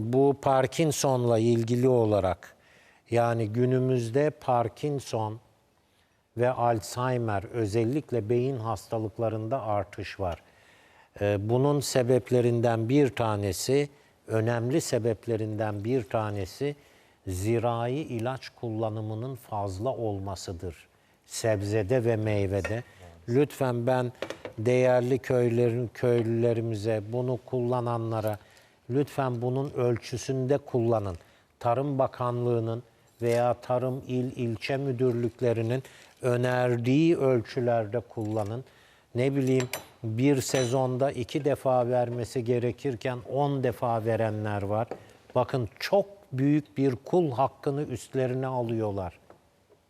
bu Parkinson'la ilgili olarak yani günümüzde Parkinson ve Alzheimer özellikle beyin hastalıklarında artış var. Ee, Bunun sebeplerinden bir tanesi, önemli sebeplerinden bir tanesi zirai ilaç kullanımının fazla olmasıdır. Sebzede ve meyvede. Lütfen ben değerli köylerin köylülerimize, bunu kullananlara lütfen bunun ölçüsünde kullanın. Tarım Bakanlığı'nın veya Tarım İl ilçe müdürlüklerinin önerdiği ölçülerde kullanın. Ne bileyim bir sezonda iki defa vermesi gerekirken on defa verenler var. Bakın çok büyük bir kul hakkını üstlerine alıyorlar.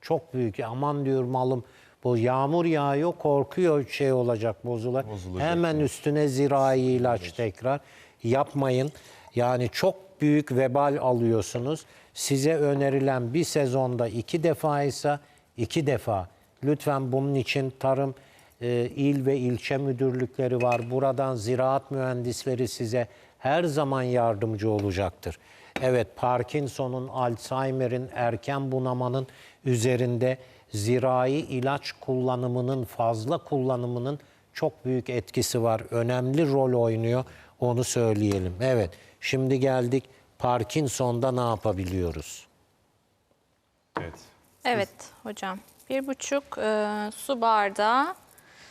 Çok büyük. Aman diyor malım bu yağmur yağıyor korkuyor şey olacak bozulacak. Bozulacak, Hemen üstüne zirai ilaç tekrar yapmayın. Yani çok büyük vebal alıyorsunuz. Size önerilen bir sezonda iki defa ise iki defa. Lütfen bunun için tarım e, il ve ilçe müdürlükleri var. Buradan ziraat mühendisleri size her zaman yardımcı olacaktır. Evet Parkinson'un, Alzheimer'in, erken bunamanın üzerinde zirai ilaç kullanımının, fazla kullanımının çok büyük etkisi var. Önemli rol oynuyor. Onu söyleyelim. Evet. Şimdi geldik Parkinson'da ne yapabiliyoruz? Evet. Evet hocam. Bir buçuk e, su bardağı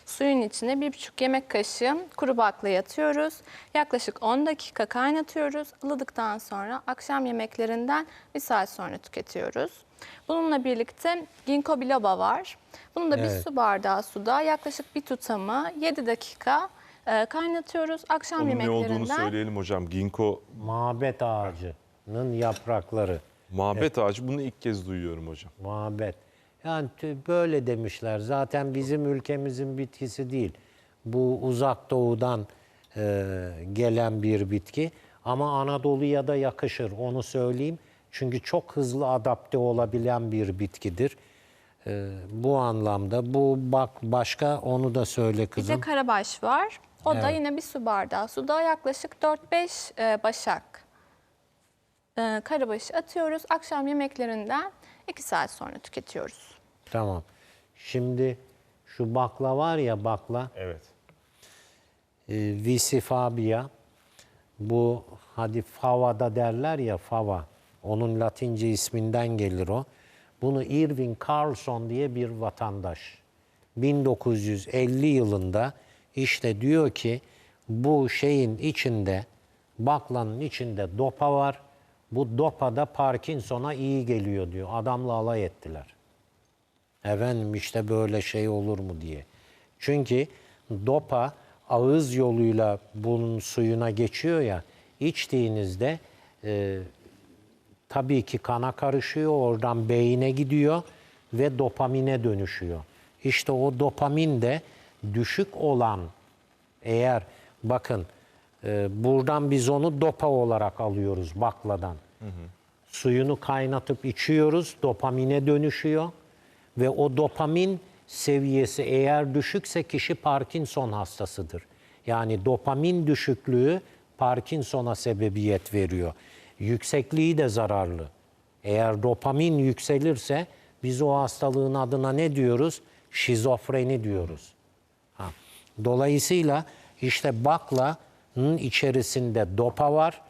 suyun içine bir buçuk yemek kaşığı kuru baklayı atıyoruz. Yaklaşık 10 dakika kaynatıyoruz. Ilıdıktan sonra akşam yemeklerinden bir saat sonra tüketiyoruz. Bununla birlikte ginkgo biloba var. Bunu da Evet. bir su bardağı suda yaklaşık bir tutamı 7 dakika e, kaynatıyoruz. Akşam Onun ne olduğunu söyleyelim hocam. Ginkgo Muhabbet ağacının yaprakları. muhabbet ağacı bunu ilk kez duyuyorum hocam. Muhabbet. Yani tü- böyle demişler. Zaten bizim ülkemizin bitkisi değil. Bu uzak doğudan e, gelen bir bitki. Ama Anadolu'ya da yakışır onu söyleyeyim. Çünkü çok hızlı adapte olabilen bir bitkidir. E, bu anlamda bu bak başka onu da söyle Bir de kızım. karabaş var. O da Evet. yine bir su bardağı suda yaklaşık 4-5 e, başak e, karabaşı atıyoruz. Akşam yemeklerinden 2 saat sonra tüketiyoruz. Tamam. Şimdi şu bakla var ya bakla. Evet. e, Visifabia bu hadi favada derler ya fava onun latince isminden gelir o. Bunu Irving Carlson diye bir vatandaş 1950 yılında işte diyor ki bu şeyin içinde baklanın içinde dopa var. Bu dopa da Parkinson'a iyi geliyor diyor. Adamla alay ettiler. Efendim işte böyle şey olur mu diye. Çünkü dopa ağız yoluyla bunun suyuna geçiyor ya içtiğinizde e, tabii ki kana karışıyor oradan beyine gidiyor ve dopamine dönüşüyor. İşte o dopamin de düşük olan eğer bakın e, buradan biz onu dopa olarak alıyoruz bakladan. Suyunu kaynatıp içiyoruz, dopamine dönüşüyor ve o dopamin seviyesi eğer düşükse kişi Parkinson hastasıdır. Yani dopamin düşüklüğü Parkinson'a sebebiyet veriyor. Yüksekliği de zararlı. Eğer dopamin yükselirse biz o hastalığın adına ne diyoruz? Şizofreni diyoruz. Ha. Dolayısıyla işte baklanın içerisinde dopa var.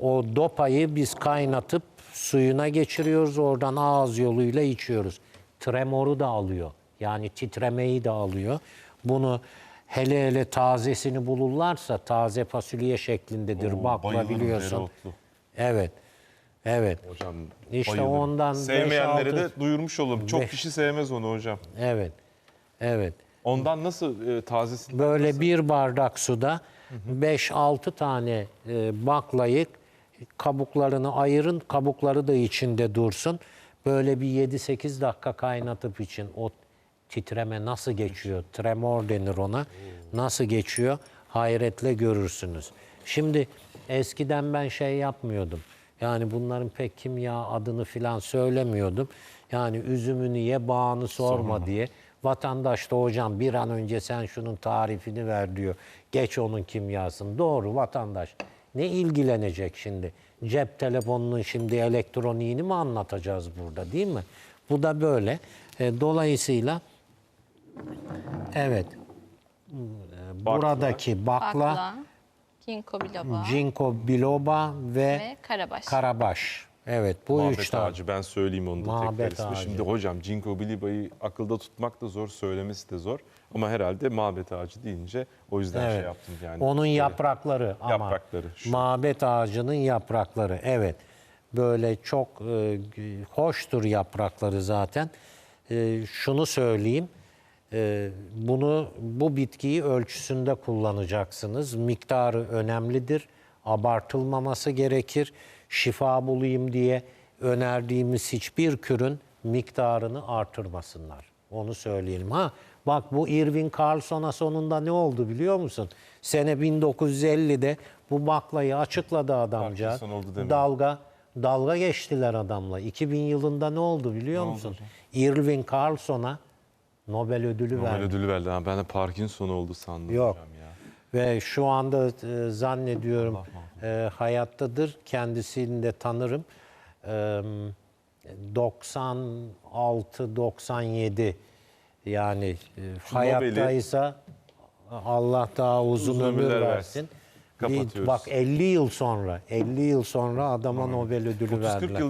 O dopayı biz kaynatıp suyuna geçiriyoruz. Oradan ağız yoluyla içiyoruz. Tremoru da alıyor. Yani titremeyi de alıyor. Bunu hele hele tazesini bulurlarsa taze fasulye şeklindedir. Oo, Bakla bayılırım biliyorsun. dereotlu. Evet. Evet. Hocam İşte bayılırım. ondan beş, Sevmeyenlere altı- de duyurmuş olalım. Çok Beş. kişi sevmez onu hocam. Evet. Evet. Ondan nasıl e, tazesinden Böyle nasıl? bir bardak suda 5-6 tane e, baklayı kabuklarını ayırın. Kabukları da içinde dursun. Böyle bir 7-8 dakika kaynatıp için o titreme nasıl geçiyor? Tremor denir ona. Nasıl geçiyor? Hayretle görürsünüz. Şimdi eskiden ben şey yapmıyordum. Yani bunların pek kimya adını filan söylemiyordum. Yani üzümünü ye bağını sorma diye. Vatandaş da hocam bir an önce sen şunun tarifini ver diyor. Geç onun kimyasını. Doğru vatandaş. ne ilgilenecek şimdi? Cep telefonunun şimdi elektroniğini mi anlatacağız burada değil mi? Bu da böyle. E, dolayısıyla evet e, buradaki bakla, Bakla, ginkgo biloba Cinko biloba ve, ve karabaş. karabaş. Evet bu Muhabbet üç tane. ağacı ben söyleyeyim onu da Muhabbet tekrar ismi. ağacı. Şimdi hocam Ginkgo biliba'yı akılda tutmak da zor, söylemesi de zor. Ama herhalde muhabbet ağacı deyince o yüzden şey Evet. yaptım yani. Onun Böyle yaprakları ama Yaprakları, şu. mabet ağacının yaprakları. Evet. Böyle çok e, hoştur yaprakları zaten. E, şunu söyleyeyim. e, bunu bu bitkiyi ölçüsünde kullanacaksınız. Miktarı önemlidir. Abartılmaması gerekir. Şifa bulayım diye önerdiğimiz hiçbir kürün miktarını artırmasınlar. Onu söyleyelim. Ha bak bu Irving Carlson'a sonunda ne oldu biliyor musun? Sene 1950'de bu baklayı açıkladı. Parkinson oldu. Dalga dalga geçtiler adamla. 2000 yılında ne oldu biliyor musun? Irving Carlson'a Nobel ödülü Nobel verdi. ödülü verdi. Ha, ben de Parkinson oldu sandım Yok. hocam. Ve şu anda e, zannediyorum e, hayattadır. Kendisini de tanırım. E, 96-97 yani e, hayattaysa Allah daha uzun, Uzun ömür versin. versin. Bir, bak 50 yıl sonra, 50 yıl sonra adama Nobel ödülü 30-40 verdiler.